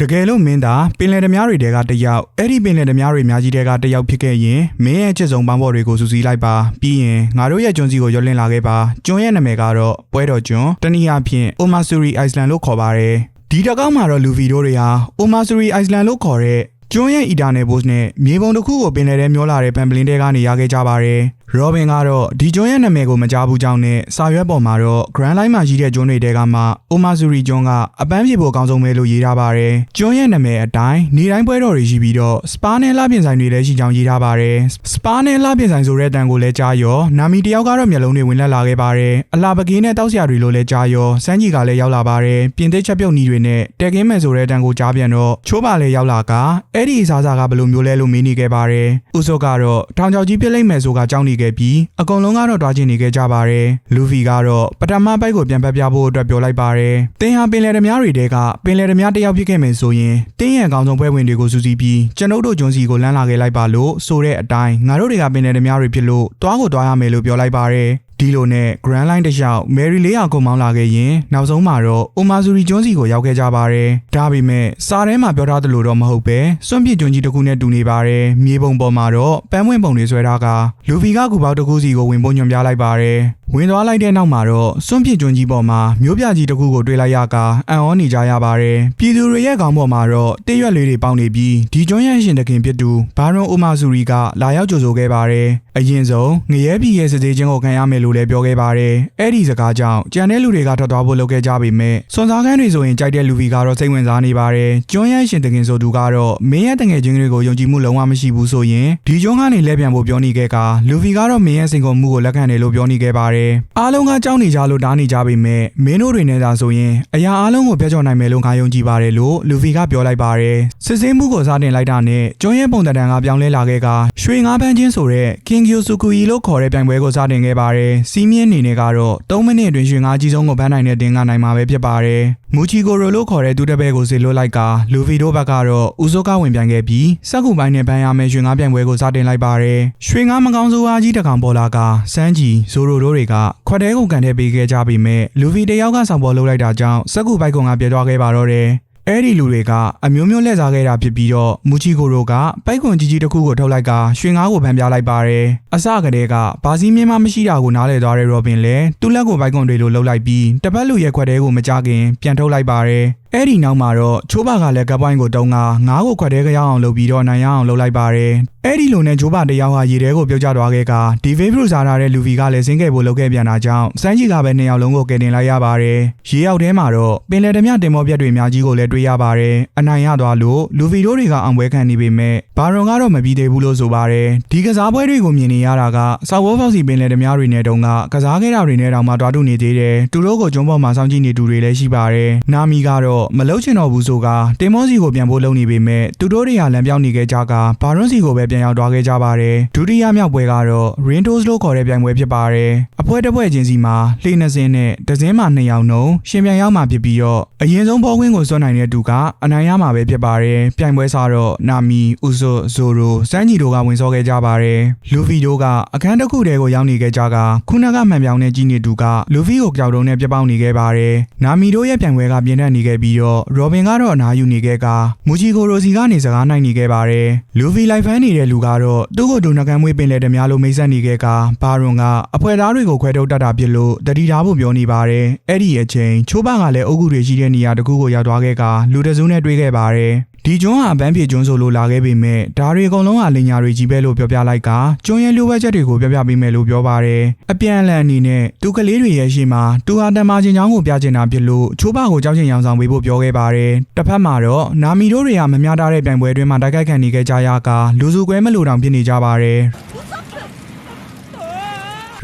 တကယ်လို့မင်းသားပင်လယ်ဓမြတွေကတယောက်အဲ့ဒီပင်လယ်ဓမြတွေအများကြီးတွေကတယောက်ဖြစ်ခဲ့ရင်မင်းရဲ့အချစ်ဆုံးပန်းပေါ်တွေကိုစူးစီးလိုက်ပါပြီးရင်ငါတို့ရဲ့ကျွန်းစီကိုရွတ်လင့်လာခဲ့ပါကျွန်းရဲ့နာမည်ကတော့ပွဲတော်ကျွန်းတနည်းအားဖြင့် Omasuri Island လို့ခေါ်ပါတယ်ဒီတစ်ကောက်မှာတော့လူဗီတို့တွေဟာ Omasuri Island လို့ခေါ်တဲ့ကျွန်းရဲ့အီတာနယ်ဘို့စ်နဲ့မြေပုံတစ်ခုကိုပင်လယ်ထဲမျောလာတဲ့ပန်ပလင်းတဲကနေရခဲ့ကြပါတယ် ရောဘင်ကတော့ဒီကျွန်းရဲ့နာမည်ကိုမကြားဘူးကြောင်းနဲ့စာရွက်ပေါ်မှာတော့ Grand Line မှာရှိတဲ့ကျွန်းတွေတဲကမှ Omasuri ကျွန်းကအပန်းဖြေဖို့အကောင်းဆုံးပဲလို့ရေးထားပါတယ်ကျွန်းရဲ့နာမည်အတိုင်းနေတိုင်းပွဲတော်တွေရှိပြီးတော့စပါနဲ့လှပြင်ဆိုင်တွေလည်းရှိကြောင်းရေးထားပါတယ်စပါနဲ့လှပြင်ဆိုင်ဆိုတဲ့တန်ကိုလည်းကြားရောနာမီတယောက်ကတော့မျက်လုံးတွေဝင်လက်လာခဲ့ပါတယ်အလှပကင်းနဲ့တောက်ဆရာတွေလိုလည်းကြားရောစန်းကြီးကလည်းရောက်လာပါတယ်ပြင်သစ်ချက်ပြုတ်နီတွေနဲ့တဲကင်းမယ်ဆိုတဲ့တန်ကိုကြားပြန်တော့ချိုးပါလည်းရောက်လာကအဲ့ဒီအစားအစာကဘယ်လိုမျိုးလဲလို့မေးနေခဲ့ပါတယ်ဥစောကတော့ထောင်ချောက်ကြီးပြစ်လိုက်မယ်ဆိုကကြောင်းနေခဲ့ပြီးအကုန်လုံးကတော့တွားချင်နေခဲ့ကြပါတယ်လူဖီကတော့ပထမပိုက်ကိုပြန်ပတ်ပြဖို့အတွက်ပြောလိုက်ပါတယ်တင်းဟာပင်လယ်ဓမြတွေတဲကပင်လယ်ဓမြတစ်ယောက်ဖြစ်ခဲ့မယ်ဆိုရင်တင်းရဲ့အကောင်ဆုံးပွဲဝင်တွေကိုစူးစီးပြီးကျွန်ုပ်တို့ဂျွန်စီကိုလမ်းလာခဲ့လိုက်ပါလို့ဆိုတဲ့အတိုင်းငါတို့တွေကပင်လယ်ဓမြတွေဖြစ်လို့တွားကိုတွားရမယ်လို့ပြောလိုက်ပါတယ် ဒီလိုနဲ့ Grand Line တစ်လျှောက် Mary လေးအောင်ကုန်မောင်းလာခဲ့ရင်နောက်ဆုံးမှာတော့ Omazuri ကျွန်းစီကိုရောက်ခဲ့ကြပါတယ်။ဒါပေမဲ့စာထဲမှာပြောထားသလိုတော့မဟုတ်ပဲစွန့်ပစ်ကျွန်းကြီးတစ်ခုနဲ့တူနေပါတယ်။မြေပုံပေါ်မှာတော့ပန်းဝင်ပုံတွေဆွဲထားကလူဖီကကူပေါက်တစ်ခုစီကိုဝင်ဖို့ညွှန်ပြလိုက်ပါတယ်။ဝင်သွားလိုက်တဲ့နောက်မှာတော့စွန့်ပစ်ကျွန်းကြီးပေါ်မှာမျိုးပြကြီးတစ်ခုကိုတွေ့လိုက်ရကအံ့ဩနေကြရပါတယ်။ပြည်သူတွေရဲ့ခေါင်းပေါ်မှာတော့တည့်ရွက်လေးတွေပေါင်းနေပြီးဒီကျွန်းရဲ့ရှင်တခင်ဖြစ်သူဘာရွန် Omazuri ကလာရောက်ကြိုဆိုခဲ့ပါတယ်။အရင်ဆုံးငရဲပြည်ရဲ့စစ်သေးချင်းကိုခံရမယ်လို့လည်းပြောခဲ့ပါတယ်။အဲ့ဒီစကားကြောင့်ကြံတဲ့လူတွေကထွက်သွားဖို့လုပ်ခဲ့ကြပေမဲ့စွန်စားခန်းတွေဆိုရင်ကြိုက်တဲ့လူဗီကတော့စိတ်ဝင်စားနေပါတယ်။ကျွန်းရဲ့ရှင်တခင်ဆိုသူကတော့မင်းရဲ့တငယ်ချင်းတွေကိုယုံကြည်မှုလုံးဝမရှိဘူးဆိုရင်ဒီကျွန်းကနေလဲပြန်ဖို့ပြောနေခဲ့ကလူဗီကတော့မင်းရဲ့စိန်ခေါ်မှုကိုလက်ခံတယ်လို့ပြောနေခဲ့ပါတယ်။အားလုံးကကြောက်နေကြလို့တားနေကြပေမဲ့မင်းတို့တွေနဲ့သာဆိုရင်အရာအားလုံးကိုပြောချော်နိုင်မယ်လို့ငါယုံကြည်ပါတယ်လို့လူဗီကပြောလိုက်ပါတယ်။စစ်ဆေးမှုကိုစတင်လိုက်တာနဲ့ကျွန်းရဲ့ပုံတံကပြောင်းလဲလာခဲ့ကရွှေငါးပန်းချင်းဆိုတဲ့ King Kyosukui လို့ခေါ်တဲ့ပြိုင်ပွဲကိုစတင်ခဲ့ပါတယ်။စီးမြင့်အနေနဲ့ကတော့3မိနစ်အတွင်းရွှေငါးကြီးဆုံးကိုပန်းနိုင်တဲ့တင်ကနိုင်မှာပဲဖြစ်ပါတယ်။မူချီကိုရိုလို့ခေါ်တဲ့သူတစ်ပည့်ကိုစေလွတ်လိုက်ကလူဗီတို့ဘက်ကတော့ဦးစိုးကဝင်ပြန်ခဲ့ပြီးစက်ကူပိုင်းနဲ့ပန်းရမယ့်ရွှေငါးပြိုင်ပွဲကိုစတင်လိုက်ပါတယ်။ရွှေငါးမကောင်းစိုးအားကြီးတစ်ကောင်ပေါ်လာကစန်းကြီးဇိုရိုတို့တွေကခွက်တဲကိုကန်ထဲပေးခဲ့ကြပေမဲ့လူဗီတယောက်ကဆောင်ပေါ်လုပ်လိုက်တာကြောင့်စက်ကူဘိုက်ကောင်ကပြေသွားခဲ့ပါတော့တယ်။ အဲ့ဒီလူတွေကအမျိုးမျိုးလက်စားခဲ့တာဖြစ်ပြီးတော့မူချီကိုရိုကပိုက်ကွန်ကြီးကြီးတစ်ခုကိုထုတ်လိုက်ကရွှေငါးကိုဖန်ပြလိုက်ပါတယ်အစကတည်းကဘာစီမြင်းမမရှိတာကိုနားလည်သွားတဲ့ရောဘင်လည်းသူ့လက်ကိုပိုက်ကွန်တွေလိုလှုပ်လိုက်ပြီးတစ်ပတ်လူရဲ့ခွက်တဲကိုမကြခင်ပြန်ထုတ်လိုက်ပါတယ်အဲ့ဒီနောက်မှာတော့ချိုးပါကလည်းကပ်ပွိုင်းကိုတုံးကငါးကိုခွက်တဲကြောင်အောင်လုပ်ပြီးတော့နိုင်ရအောင်လုပ်လိုက်ပါတယ်အဲ့ဒီလိုနဲ့ချိုးပါတယောက်ဟာရေထဲကိုပြုတ်ကျသွားခဲ့ကဒီဗေးဖရူစားထားတဲ့လူဗီကလည်းဆင်းခဲ့ဖို့လုပ်ခဲ့ပြန်တာကြောင့်စန်းကြီးကပဲနှစ်ယောက်လုံးကိုကယ်တင်လိုက်ရပါတယ်ရေရောက်ထဲမှာတော့ပင်လယ်ဓမြတင်မောပြက်တွေအများကြီးကိုလည်းတွေ့ရပါတယ်အနိုင်ရသွားလို့လူဗီတို့တွေကအောင်ပွဲခံနေပေမဲ့ဘာရွန်ကတော့မပြီးသေးဘူးလို့ဆိုပါတယ်ဒီကစားပွဲတွေကိုမြင်နေရတာကဆောက်ဝေါဖောက်စီပင်လယ်ဓမြတွေနဲ့တုန်းကကစားခဲ့တာတွေနဲ့တောင်မှတွားတူနေသေးတယ်သူတို့ကိုကျုံးပေါ်မှာစောင့်ကြည့်နေသူတွေလည်းရှိပါတယ်နာမီကတော့မလုချင်တော့ဘူးဆိုကတင်မောစီကိုပြန်ဖို့လုပ်နေပေမဲ့သူတို့တွေကလမ်းပြောင်းနေခဲ့ကြကဘာရွန်စီကိုပဲပြန်ရောက်သွားခဲ့ကြပါတယ်ဒုတိယမြောက်ပွဲကတော့ Rintos လို့ခေါ်တဲ့ပြိုင်ပွဲဖြစ်ပါတယ်အဖွဲတစ်ဖွဲချင်းစီမှာလှေနှစ်စင်းနဲ့ဒဇင်းမှာနှစ်ယောက်နှုံရှင်ပြန်ရောက်မှာဖြစ်ပြီးတော့အရင်ဆုံးဘောကွင်းကိုစွန့်နိုင်တဲ့သူကအနိုင်ရမှာပဲဖြစ်ပါတယ်ပြိုင်ပွဲစားတော့နာမီဥဇိုဇိုရိုစန်းကြီးတို့ကဝင်စောခဲ့ကြပါတယ်လူဖီတို့ကအခန်းတစ်ခုတည်းကိုရောက်နေခဲ့ကြကခုနကမှန်ပြောင်းတဲ့ကြီးနေသူကလူဖီကိုကြောက်တုံးနဲ့ပြပောင်းနေခဲ့ပါတယ်နာမီတို့ရဲ့ပြိုင်ပွဲကပြင်းထန်နေခဲ့ပြီးတော့ရောဘင်ကတော့အနားယူနေခဲ့ကမူချီကိုရိုစီကနေစကားနိုင်နေခဲ့ပါတယ်လူဖီလိုက်ဖမ်းနေတဲ့လူကတော့သူ့ကိုဒုနကန်မွေးပင်လေတများလို့မိတ်ဆက်နေခဲ့ကဘာရွန်ကအဖွဲသားတွေကိုခွဲထုတ်တတ်တာဖြစ်လို့တတိထားဖို့ပြောနေပါတယ်အဲ့ဒီအချိန်ချိုးပကလည်းအုတ်ဂူတွေရှိတဲ့နေရာတစ်ခုကိုရောက်သွားခဲ့ကလူတစုနဲ့တွေ့ခဲ့ပါတယ်ဒီကျွန်းဟာအပန်းဖြေကျွန်းဆိုလို့လာခဲ့ပေမဲ့ဒါတွေအကုန်လုံးဟာလင်ညာတွေကြီးပဲလို့ပြောပြလိုက်ကကျွန်းရဲ့လိုဝက်ချက်တွေကိုပြောပြပေးမယ်လို့ပြောပါတယ်အပြန်အလှန်အနေနဲ့သူကလေးတွေရဲ့ရှေ့မှာသူဟာတမချင်းချောင်းကိုပြချင်တာဖြစ်လို့ချိုးပကိုကြောက်ချင်ရောင်ဆောင်ပေးဖို့ပြောခဲ့ပါတယ်တစ်ဖက်မှာတော့နာမီတို့တွေကမမျှတာတဲ့ပြိုင်ပွဲအတွင်းမှာတိုက်ခိုက်ခံနေခဲ့ကြရကလူစုကွဲမလို့တောင်ဖြစ်နေကြပါတယ်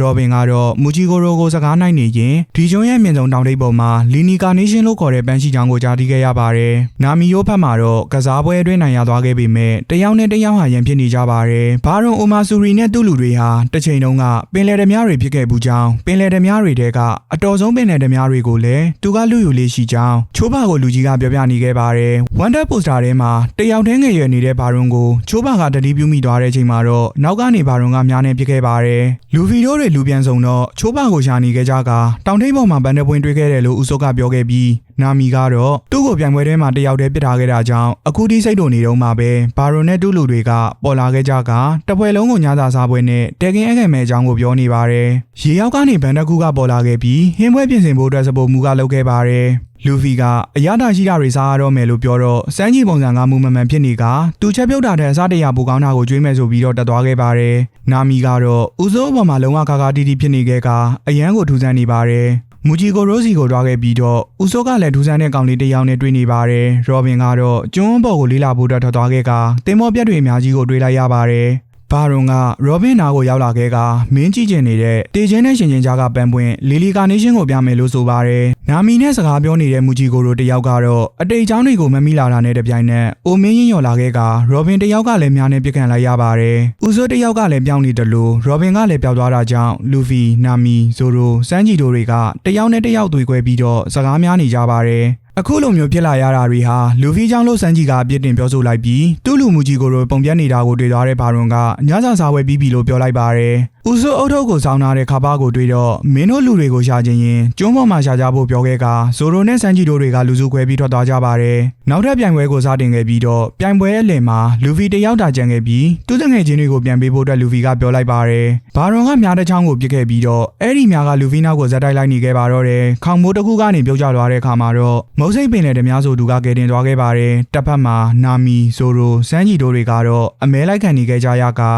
ရောဘင်ကတော့မူချီကိုရိုကိုစကားနိုင်နေရင်ဒီကျွန်းရဲ့မြင့်ဆုံးတောင်ထိပ်ပေါ်မှာလီနီကာနေရှင်းလို့ခေါ်တဲ့ပန်းရှိချောင်းကိုကြားသိခဲ့ရပါတယ်။နာမီယိုဖက်မှာတော့ကစားပွဲအတွင်းနိုင်ရသွားခဲ့ပေမဲ့တယောက်နဲ့တယောက်ဟာရန်ဖြစ်နေကြပါတယ်။ဘာရွန်အိုမာဆူရီနဲ့သူ့လူတွေဟာတစ်ချိန်တုန်းကပင်လယ်ဓမြတွေဖြစ်ခဲ့ဘူးကြောင်းပင်လယ်ဓမြတွေတဲကအတော်ဆုံးပင်လယ်ဓမြတွေကိုလည်းသူကလူယူလေးရှိကြောင်းချိုးပါကိုလူကြီးကပြောပြနေခဲ့ပါတယ်။ဝန်ဒါပိုစတာထဲမှာတယောက်တည်းငယ်ရွယ်နေတဲ့ဘာရွန်ကိုချိုးပါကတတိပြုမိသွားတဲ့အချိန်မှာတော့နောက်ကနေဘာရွန်ကများနေဖြစ်ခဲ့ပါတယ်။လူဗီတို့တွေလူပြန်ဆောင်တော့ချိုးပကိုရှာနေခဲ့ကြကတောင်ထိပ်ပေါ်မှာဗန်ဒပွင့်တွေ့ခဲ့တယ်လို့ဦးစိုးကပြောခဲ့ပြီးနာမီကတော့သူ့ကိုပြိုင်ပွဲထဲမှာတယောက်တည်းပစ်ထားခဲ့တာကြောင့်အခုထိစိတ်တုန်နေတော့မှပဲဘာရိုနဲ့တူလူတွေကပေါ်လာခဲ့ကြကတပွဲလုံးကိုညစာစားပွဲနဲ့တဲကင်းအခက်မဲ့အကြောင်းကိုပြောနေပါတယ်ရေရောက်ကနေဗန်ဒကူကပေါ်လာခဲ့ပြီးဟင်းပွဲပြင်ဆင်ဖို့အတွက်စပိုမူကလုပ်ခဲ့ပါတယ် လူဖီကအရသာရှိတာတွေစားရတော့မယ်လို့ပြောတော့စမ်းကြီးပုံစံကမူမမှန်ဖြစ်နေကသူချက်ပြုတ်တာတဲ့အစားတရာပူကောင်းတာကိုကြွေးမယ်ဆိုပြီးတော့တက်သွားခဲ့ပါတယ်။နာမီကတော့ဦးစိုးအပေါ်မှာလုံးဝကာကာတီတီဖြစ်နေခဲ့ကအရန်ကိုထူးဆန်းနေပါတယ်။မူဂျီကိုရိုစီကိုတွားခဲ့ပြီးတော့ဦးစိုးကလည်းထူးဆန်းတဲ့ကောင်လေးတစ်ယောက်နဲ့တွေ့နေပါတယ်။ရောဘင်ကတော့ကျွန်းပေါ်ကိုလေးလာဖို့အတွက်ထွက်သွားခဲ့ကတင်မောပြက်တွေအများကြီးကိုတွေ့လိုက်ရပါတယ်။ ဘာရွန်ကရောဘင်နာကိုရောက်လာခဲ့ကမင်းကြည့်ကျင်နေတဲ့တေချင်းနဲ့ရှင်ချင်းကြားကပန်ပွင့်လီလီကာနေရှင်းကိုပြမယ်လို့ဆိုပါတယ်။နာမီနဲ့စကားပြောနေတဲ့မူဂျီကိုရိုတယောက်ကတော့အတိတ်ချောင်းတွေကိုမမိလာတာနဲ့တပြိုင်နက်အိုမင်းရင်ရော်လာခဲ့ကရောဘင်တယောက်ကလည်းများနဲ့ပြစ်ခံလိုက်ရပါတယ်။ဦးစိုးတယောက်ကလည်းပြောင်းနေတယ်လို့ရောဘင်ကလည်းပျောက်သွားတာကြောင့်လူဖီနာမီဇိုရိုစန်းဂျီတို့တွေကတယောက်နဲ့တယောက်တွေ့ခွဲပြီးတော့စကားများနေကြပါတယ်။ အခုလိုမျိုးဖြစ်လာရတာတွေဟာလူဖီချောင်းလို့စန်းကြီးကအပြစ်တင်ပြောဆိုလိုက်ပြီးတူးလူမူကြီးကိုတော့ပုံပြတ်နေတာကိုတွေ့သွားတဲ့ဘာရွန်ကညစာစားဝဲပြီးပြီလို့ပြောလိုက်ပါတယ်။ ဦးစိုးအုပ်ထုပ်ကိုစောင်းထားတဲ့ခါပါကိုတွေ့တော့မင်းတို့လူတွေကိုရှာခြင်းရင်ကျွန်းပေါ်မှာရှာကြဖို့ပြောခဲ့ကဇိုရိုနဲ့စန်းကြီးတို့တွေကလူစုခွဲပြီးထွက်သွားကြပါတယ်။နောက်ထပ်ပြိုင်ပွဲကိုစတင်ခဲ့ပြီးတော့ပြိုင်ပွဲရဲ့လယ်မှာလူဖီတယောက်တာကြံခဲ့ပြီးတူးတငယ်ချင်းတွေကိုပြန်ပေးဖို့အတွက်လူဖီကပြောလိုက်ပါတယ်။ဘာရွန်ကမြားတစ်ချောင်းကိုပြစ်ခဲ့ပြီးတော့အဲ့ဒီမြားကလူဖီနောက်ကိုဇက်တိုက်လိုက်နေခဲ့ပါတော့တယ်။ခေါင်မိုးတစ်ခုကနေပြုတ်ကျသွားတဲ့အခါမှာတော့မုတ်စိတ်ပင်လေတများဆိုသူကကယ်တင်သွားခဲ့ပါတယ်။တစ်ဖက်မှာနာမီဇိုရိုစန်းကြီးတို့တွေကတော့အမဲလိုက်ခံနေခဲ့ကြရကခါ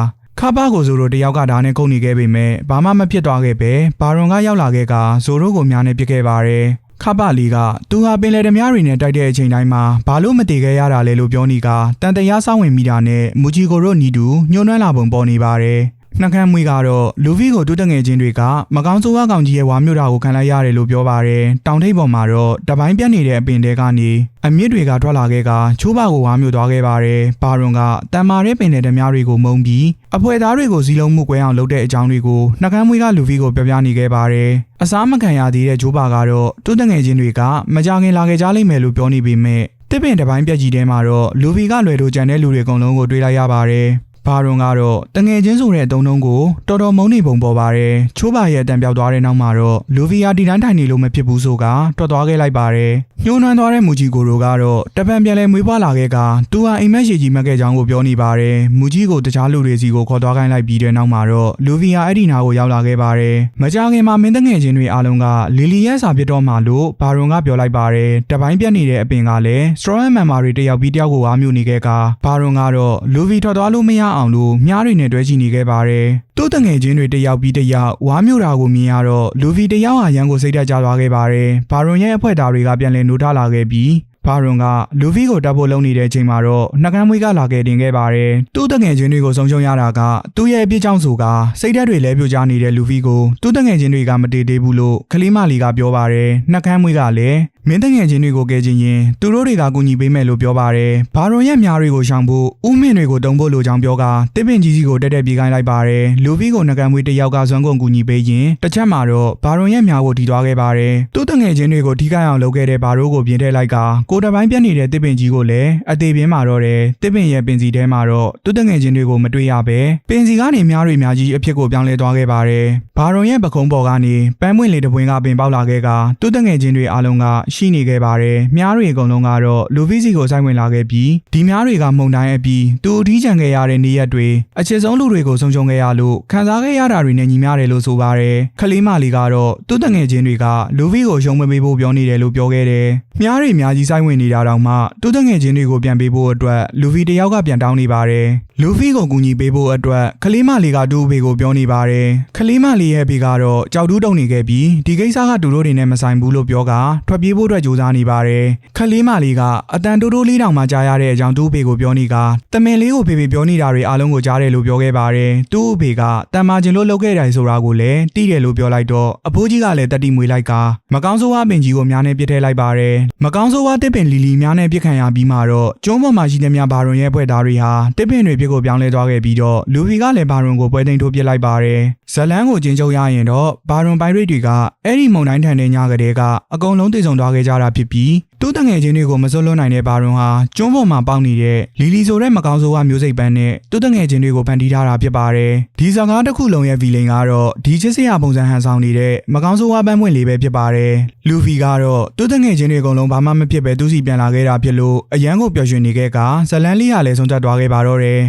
ပါကိုဇိုရိုတယောက်ကဒါနဲ့ခုန်နေခဲ့ပေမဲ့ဘာမှမဖြစ်သွားခဲ့ပဲဘာရွန်ကရောက်လာခဲ့ကဇိုရိုကိုများနဲ့ပြစ်ခဲ့ပါတယ်။ခပလီကသူဟာပင်လယ်ဓမြတွေနဲ့တိုက်တဲ့အချိန်တိုင်းမှာဘာလို့မတည်ခဲ့ရတာလဲလို့ပြောနေကတန်တရားစောင့်ဝင်မိတာနဲ့မူဂျီကိုရိုနီတူညှိုးနှွမ်းလာပုံပေါ်နေပါတယ် နှကမ်းမွေးကတော့လူဗီကိုတူးတငယ်ချင်းတွေကမကောင်းဆိုးဝါကောင်ကြီးရဲ့ဝါမျိုးတာကိုခံလိုက်ရတယ်လို့ပြောပါတယ်တောင်ထိပ်ပေါ်မှာတော့တပိုင်းပြတ်နေတဲ့အပင်တဲကနေအမြင့်တွေကထွက်လာခဲ့ကချိုးပါကိုဝါမျိုးသွားခဲ့ပါတယ်ဘာရွန်ကတန်မာတဲ့ပင်တဲ့ဓမြတွေကိုမုံပြီးအဖွဲသားတွေကိုစီလုံးမှုကွဲအောင်လုပ်တဲ့အကြောင်းတွေကိုနှကမ်းမွေးကလူဗီကိုပြောပြနေခဲ့ပါတယ်အစားမခံရသေးတဲ့ဂျိုးပါကတော့တူးတငယ်ချင်းတွေကမကြခင်လာခဲ့ကြလိမ့်မယ်လို့ပြောနေပေမဲ့တစ်ပင်တစ်ပိုင်းပြက်ကြီးထဲမှာတော့လူဗီကလွယ်လို့ကြံတဲ့လူတွေအကုန်လုံးကိုတွေးလိုက်ရပါတယ် ဘာရွန်ကတော့တငယ်ချင်းဆိုတဲ့အတုံးတုံးကိုတော်တော်မုန်းနေပုံပေါ်ပါတယ်ချိုးပါရဲ့အတန်ပြောက်သွားတဲ့နောက်မှာတော့လူဗီယာဒီတန်းထိုင်နေလို့မဖြစ်ဘူးဆိုကထွက်သွားခဲ့လိုက်ပါတယ်ညှိုးနှွမ်းသွားတဲ့မူကြီးကိုရိုကတော့တပံပြန်လဲမွေးဖွားလာခဲ့ကသူဟာအိမ်မက်ရှိကြီးမက်ခဲ့ကြောင်းကိုပြောနေပါတယ်မူကြီးကိုတခြားလူတွေစီကိုခေါ်သွားခိုင်းလိုက်ပြီးတဲ့နောက်မှာတော့လူဗီယာအဲ့ဒီနာကိုရောက်လာခဲ့ပါတယ်မကြခင်မှာမင်းတငယ်ချင်းတွေအားလုံးကလီလီရဲ့စာပြစ်တော့မှလို့ဘာရွန်ကပြောလိုက်ပါတယ်တပိုင်းပြက်နေတဲ့အပင်ကလည်းစထရောမန်မာတွေတယောက်ပြီးတယောက်ကိုဝါမျိုးနေခဲ့ကဘာရွန်ကတော့လူဗီထွက်သွားလို့မရအောင်လို့မြားတွေနဲ့တွဲချီနေခဲ့ပါတယ်။တိုးတငယ်ချင်းတွေတယောက်ပြီးတယောက်ဝါမျိုးတာကိုမြင်ရတော့လူဗီတယောက်ဟာရန်ကိုစိတ်တက်ကြသွားခဲ့ပါတယ်။ဘာရွန်ရဲ့အဖွဲသားတွေကပြန်လည်နိုးထလာခဲ့ပြီးဘာရွန်ကလူဗီကိုတပ်ဖို့လုပ်နေတဲ့အချိန်မှာတော့နှကမ်းမွေးကလာခဲ့တင်ခဲ့ပါတယ်။တူးတငယ်ချင်းတွေကိုဆုံးရှုံးရတာကသူ့ရဲ့အပြစ်ကြောင့်ဆိုကစိတ်ဓာတ်တွေလဲပြိုကျနေတဲ့လူဗီကိုတူးတငယ်ချင်းတွေကမတည်သေးဘူးလို့ခလီမလီကပြောပါတယ်။နှကမ်းမွေးကလည်း မင်းတငယ်ချင်းတွေကိုကဲချင်းရင်သူတို့တွေကကူညီပေးမယ်လို့ပြောပါတယ်။ဘာရွန်ရဲ့မြားတွေကိုရှောင်ဖို့ဥမင်းတွေကိုတုံဖို့လိုကြောင်းပြောကတစ်ပင်ကြီးစီကိုတက်တက်ပြေးခိုင်းလိုက်ပါတယ်။လူဗီကိုနှကမ်းမွေးတစ်ယောက်ကဇွမ်းကုန်ကူညီပေးရင်တစ်ချက်မှာတော့ဘာရွန်ရဲ့မြားကိုတီသွားခဲ့ပါတယ်။သူ့တငယ်ချင်းတွေကိုထိခိုက်အောင်လုပ်ခဲ့တဲ့ဘာရိုးကိုပြင်ထည့်လိုက်ကကိုတပိုင်းပြက်နေတဲ့တစ်ပင်ကြီးကိုလည်းအသေးပြင်းမာတော့တယ်။တစ်ပင်ရဲ့ပင်စီထဲမှာတော့သူ့တငယ်ချင်းတွေကိုမတွေ့ရပဲပင်စီကနေမြားတွေများကြီးအဖြစ်ကိုပြောင်းလဲသွားခဲ့ပါတယ်။ဘာရွန်ရဲ့ပခုံးပေါ်ကနေပန်းပွင့်လေးတစ်ပွင့်ကပင်ပေါက်လာခဲ့ကသူ့တငယ်ချင်းတွေအားလုံးကရှိနေခဲ့ပါတယ်။မြားတွေအကုန်လုံးကတော့လူဗီစီကိုစိုက်ဝင်လာခဲ့ပြီးဒီမြားတွေကမှုန်တိုင်းအပြီးသူအထီးကျန်ခဲ့ရတဲ့နေ့ရက်တွေအချစ်ဆုံးလူတွေကိုဆုံးရှုံးခဲ့ရလို့ခံစားခဲ့ရတာတွေနဲ့ညီမျှတယ်လို့ဆိုပါတယ်။ခလေးမလီကတော့သူ့တငယ်ချင်းတွေကလူဗီကိုရုံမပေးဖို့ပြောနေတယ်လို့ပြောခဲ့တယ်။မြားတွေအများကြီးစိုက်ဝင်နေတာတောင်မှသူ့တငယ်ချင်းတွေကိုပြန်ပေးဖို့အတွက်လူဗီတယောက်ကပြန်တောင်းနေပါတယ်။လူဗီကိုကူညီပေးဖို့အတွက်ခလေးမလီကတူအဖေကိုပြောနေပါတယ်။ခလေးမလီရဲ့အဖေကတော့ကြောက်တူးတုံနေခဲ့ပြီးဒီကိစ္စကတူတို့တွေနဲ့မဆိုင်ဘူးလို့ပြောကထွက်ပြေးဖို့အတွက်ကြိုးစားနေပါတယ်။ခလေးမလီကအတန်တိုးတိုးလေးတောင်မှကြားရတဲ့အကြောင်းတူအဖေကိုပြောနေကတမင်လေးကိုဖေဖေပြောနေတာတွေအားလုံးကိုကြားတယ်လို့ပြောခဲ့ပါတယ်။တူအဖေကတန်မာကျင်လို့လုပ်ခဲ့တယ်ဆိုတာကိုလည်းသိတယ်လို့ပြောလိုက်တော့အဖိုးကြီးကလည်းတတိမွေလိုက်ကမကောင်းဆိုးဝါးပင်ကြီးကိုများနဲ့ပြစ်ထည့်လိုက်ပါတယ်။မကောင်းဆိုးဝါးတစ်ပင်လီလီများနဲ့ပြစ်ခံရပြီးမှတော့ကျုံးပေါ်မှာရှိတဲ့များဘာရွန်ရဲ့ဖွဲ့သားတွေဟာတစ်ပင်တွေပြစ်ကိုပြောင်းလဲသွားခဲ့ပြီးတော့လူဖီကလည်းဘာရွန်ကိုပွဲသိမ်းထိုးပစ်လိုက်ပါတယ်။ဇလန်းကိုကျင်းချုပ်ရရင်တော့ဘာရွန်ပိုင်ရိတ်တွေကအဲ့ဒီမုံတိုင်းထန်တဲ့ညကလေးကအကုန်လုံးတည်ဆုံသွားခဲ့ကြတာဖြစ်ပြီးသူ့တငယ်ချင်းတွေကိုမစွန့်လွတ်နိုင်တဲ့ဘာရွန်ဟာကျွန်းပေါ်မှာပေါက်နေတဲ့လီလီဆိုတဲ့မကောင်းဆိုးဝါမျိုးစိတ်ပန်းနဲ့သူ့တငယ်ချင်းတွေကိုဖန်တီးထားတာဖြစ်ပါတယ်ဒီဇာကားတစ်ခုလုံးရဲ့ဗီလိန်ကတော့ဒီချစ်စရာပုံစံဟန်ဆောင်နေတဲ့မကောင်းဆိုးဝါပန်းပွင့်လေးပဲဖြစ်ပါတယ်လူဖီကတော့သူ့တငယ်ချင်းတွေအကုန်လုံးဘာမှမဖြစ်ပဲသူ့စီပြန်လာခဲ့တာဖြစ်လို့အရန်ကိုပျော်ရွှင်နေခဲ့ကဇလန်လေးကလည်းဆုံးသက်သွားခဲ့ပါတော့တယ်